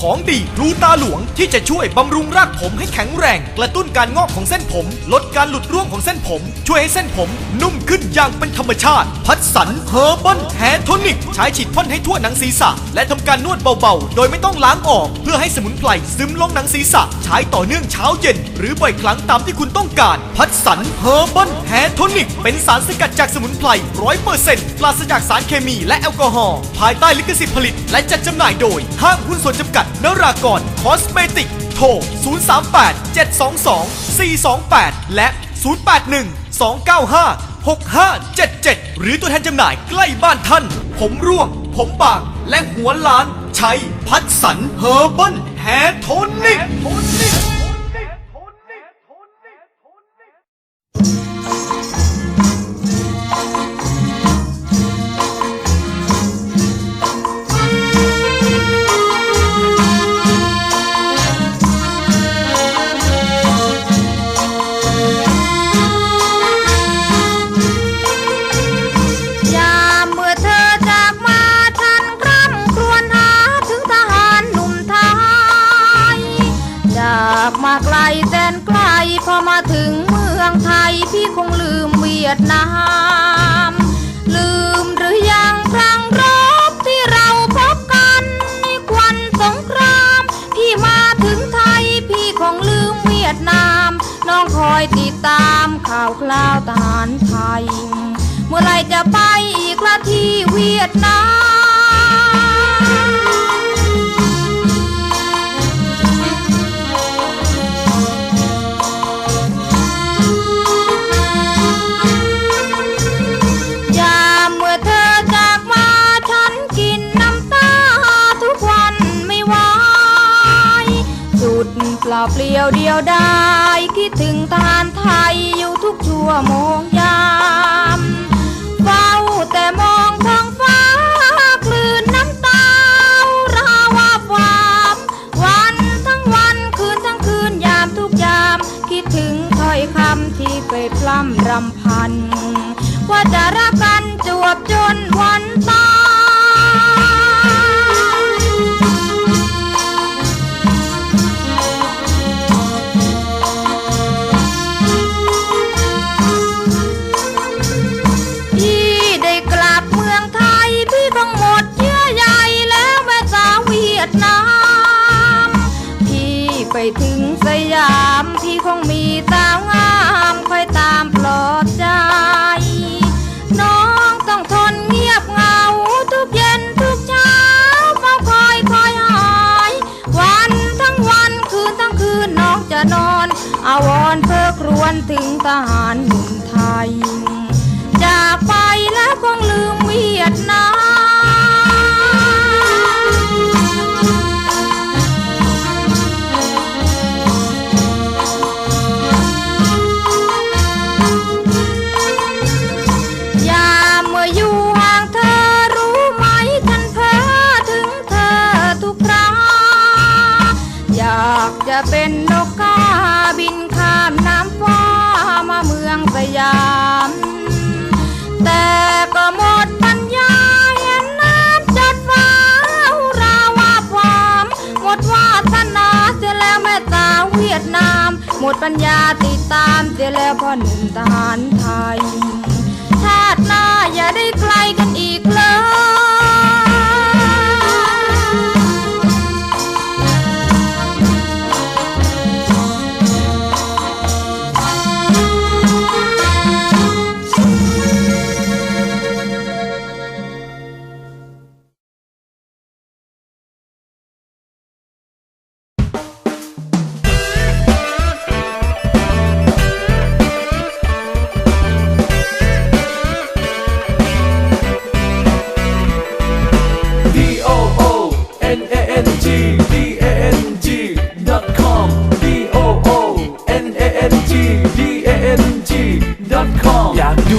ของดีกลูตาหลวงที่จะช่วยบำรุงรากผมให้แข็งแรง กระตุ้นการงอกของเส้นผม ลดการหลุดร่วงของเส้นผม ช่วยให้เส้นผม นุ่มขึ้นอย่างเป็นธรรมชาติ พัดสันเฮอร์เบิลแฮโทนิก ใช้ฉีดพ่นให้ทั่วหนังศีรษะ และทำการนวดเบาๆ โดยไม่ต้องล้างออก เพื่อให้สมุนไพรซึมลงหนังศีรษะ ใช้ต่อเนื่องเช้าเย็นหรือบ่อยครั้งตามที่คุณต้องการ พัดสันเฮอร์บิลแฮโทนิก เป็นสารสกัดจากสมุนไพรร้อยเปอร์เซ็นต์ปราศจากสารเคมีและแอลกอฮอล์ภายใต้ลิขสิทธิ์ผลิต และจัดจำหน่ายโดย ห้างหุ้นส่วนจำกัดนรากรคอสเมติก โทร 038 722 428 และ 081 295 6577 หรือตัวแทนจำหน่ายใกล้บ้านท่าน ผมร่วง ผมบางและหัวล้าน ใช้พัดสันเฮอร์เบิลแฮโทนิก มาถึงเมืองไทยพี่คงลืมเวียดนาม ลืมหรือยังครั้งรบที่เราพบกันในควันสงคราม พี่มาถึงไทยพี่คงลืมเวียดนาม น้องคอยติดตามข่าวคราวทหารไทย เมื่อไรจะไปอีกละที่เวียดนาม ล่าเปลี่ยวเดียวดายคิดถึงทารไทยอยู่ทุกชั่วโมงยามเฝ้าแต่มองท้องฟ้าคลื่นน้ำตาราวาบวามวันทั้งวันคืนทั้งคืนยามทุกยาม คิดถึงถ้อยคำที่เคยพร่ำรำพัน ว่าจะรักกันจวบจนวันตาย นน้องจะนอน อาวรเพื่อครวญถึงทหารหนุ่มไทย จากไปแล้วคงลืมเวียดนามยามเมื่ออยู่ห่างเธอรู้ไหมฉันเพ้อถึงเธอทุกคราอยากจะเป็น ยดนาม หมดปัญญาติดตามเสียแล้วพ่อหนุ่มทหารไทยชาติหน้าอย่าได้คลา